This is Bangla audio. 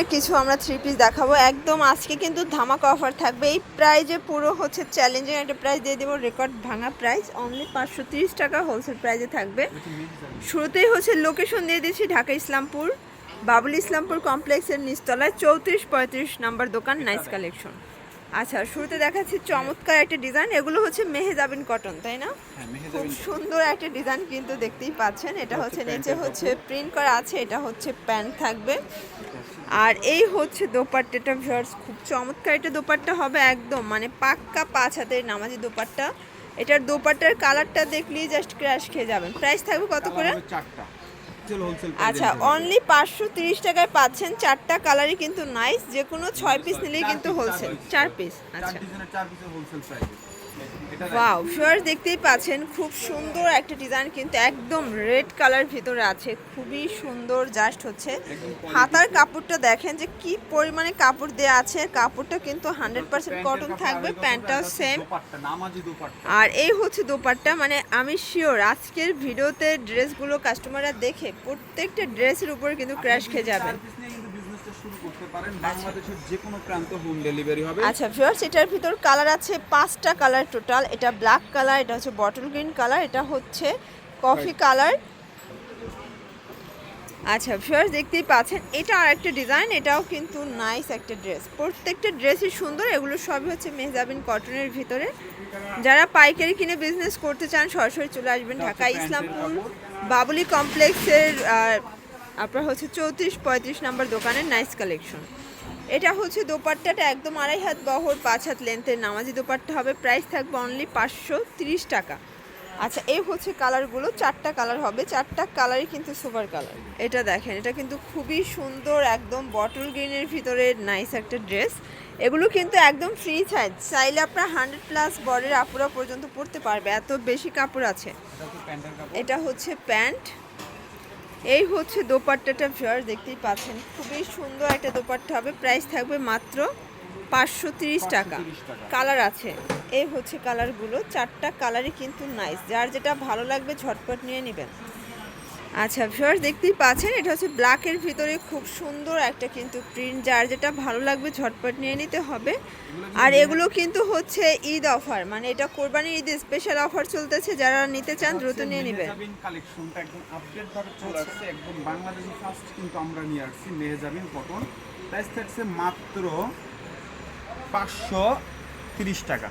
ভিতরে কিছু আমরা থ্রি পিস দেখাবো। একদম আজকে কিন্তু ধামাকা অফার থাকবে। এই প্রাইজে পুরো হচ্ছে চ্যালেঞ্জিং একটা প্রাইস দিয়ে দেবো। রেকর্ড ভাঙা প্রাইস অনলি পাঁচশো তিরিশ টাকা হোলসেল প্রাইজে থাকবে। শুরুতেই হচ্ছে লোকেশন দিয়ে দিচ্ছি ঢাকা ইসলামপুর। বাবুল ইসলামপুর কমপ্লেক্সের নিচতলায় চৌত্রিশ পঁয়ত্রিশ নাম্বার দোকান নাইস কালেকশন আচ্ছা শুরুতে দেখাচ্ছি চমৎকার একটা ডিজাইন এগুলো হচ্ছে মেহেজাবিন কটন তাই না? খুব সুন্দর একটা ডিজাইন কিন্তু দেখতেই পাচ্ছেন। এটা হচ্ছে নিচে হচ্ছে প্রিন্ট করা আছে। এটা হচ্ছে প্যান্ট থাকবে। আর এই হচ্ছে দোপাট্টাটা ভিউয়ার্স খুব চমৎকার এটা দোপাট্টা হবে একদম মানে পাক্কা পাঁচ হাতের নামাজি দোপাট্টা। এটার দোপাট্টার কালারটা দেখলেই জাস্ট ক্র্যাশ খেয়ে যাবেন। প্রাইস থাকবে কত করে? চারটা। আচ্ছা অনলি পাঁচশো তিরিশ টাকায় পাচ্ছেন চারটা কালারই কিন্তু নাইস যে কোনো ছয় পিস নিলেই কিন্তু হোলসেল চার পিস আচ্ছা। ওয়াও দেখতেই পাচ্ছেন, খুব সুন্দর একটা ডিজাইন কিন্তু একদম রেড কালার ভিতরে আছে, খুবই সুন্দর জাস্ট হচ্ছে। হাতার কাপড়টা দেখেন যে কি পরিমাণে কাপড় দেওয়া আছে কাপড়টা কিন্তু হান্ড্রেড পার্সেন্ট কটন থাকবে প্যান্টটাও সেম আর এই হচ্ছে দোপাট্টা মানে আমি শিওর আজকের ভিডিওতে ড্রেসগুলো কাস্টমাররা দেখে প্রত্যেকটা ড্রেসের উপর কিন্তু ক্র্যাশ খেয়ে যাবেন চার পিস নিয়ে কিন্তু বিজনেসটা শুরু করতে পারেন। বাংলাদেশের যে কোনো প্রান্ত হোম ডেলিভারি হবে। আচ্ছা ভিউয়ার্স এটার ভিতর কালার আছে পাঁচটা কালার টোটাল এটা ব্ল্যাক কালার এটা হচ্ছে বটল গ্রিন কালার এটা হচ্ছে কফি কালার আচ্ছা ভিউয়ার্স দেখতেই পাচ্ছেন এটা আর একটা ডিজাইন এটাও কিন্তু নাইস একটা ড্রেস প্রত্যেকটা ড্রেসই সুন্দর এগুলো সবই হচ্ছে মেহজাবিন কটনের ভিতরে। যারা পাইকারি কিনে বিজনেস করতে চান সরাসরি চলে আসবেন ঢাকা ইসলামপুর বাবুলি কমপ্লেক্সের আপনার হচ্ছে চৌত্রিশ পঁয়ত্রিশ নাম্বার দোকানের নাইস কালেকশন এটা হচ্ছে দোপাট্টাটা একদম আড়াই হাত বহর পাঁচ হাত লেন্থের নামাজি দোপাট্টা হবে। প্রাইস থাকবে অনলি পাঁচশো তিরিশ টাকা। আচ্ছা এই হচ্ছে কালারগুলো চারটা কালার হবে। চারটা কালারই কিন্তু সুপার কালার এটা দেখেন এটা কিন্তু খুবই সুন্দর একদম বটল গ্রিনের ভিতরে নাইস একটা ড্রেস এগুলো কিন্তু একদম ফ্রি সাইজ চাইলে আপনার হান্ড্রেড প্লাস বডির আপুরা পর্যন্ত পরতে পারবে। এত বেশি কাপড় আছে। এটা হচ্ছে প্যান্ট। এই হচ্ছে দোপাট্টাটা ভিউয়ার দেখতেই পাচ্ছেন খুবই সুন্দর একটা দোপাট্টা হবে প্রাইস থাকবে মাত্র পাঁচশো তিরিশ টাকা 530 টাকা। কালার আছে এই হচ্ছে কালারগুলো চারটা কালারই কিন্তু নাইস যার যেটা ভালো লাগবে ঝটপট নিয়ে নেবেন আচ্ছা ভিউয়ার দেখতেই পাচ্ছেন এটা হচ্ছে ব্ল্যাকের ভিতরে খুব সুন্দর একটা কিন্তু প্রিন্ট যার যেটা ভালো লাগবে ঝটপট নিয়ে নিতে হবে। আর এগুলো কিন্তু হচ্ছে ঈদ অফার মানে এটা কোরবানির ঈদ স্পেশাল অফার চলতেছে যারা নিতে চান দ্রুত নিয়ে নেবেন। কালেকশনটা একদম আপডেট ভাবে চলে আসছে একদম বাংলাদেশি ফার্স্ট কিন্তু আমরা নিয়ে আসছি মেহজাবিন কটন প্রাইস থাকছে মাত্র পাঁচশো তিরিশ টাকা।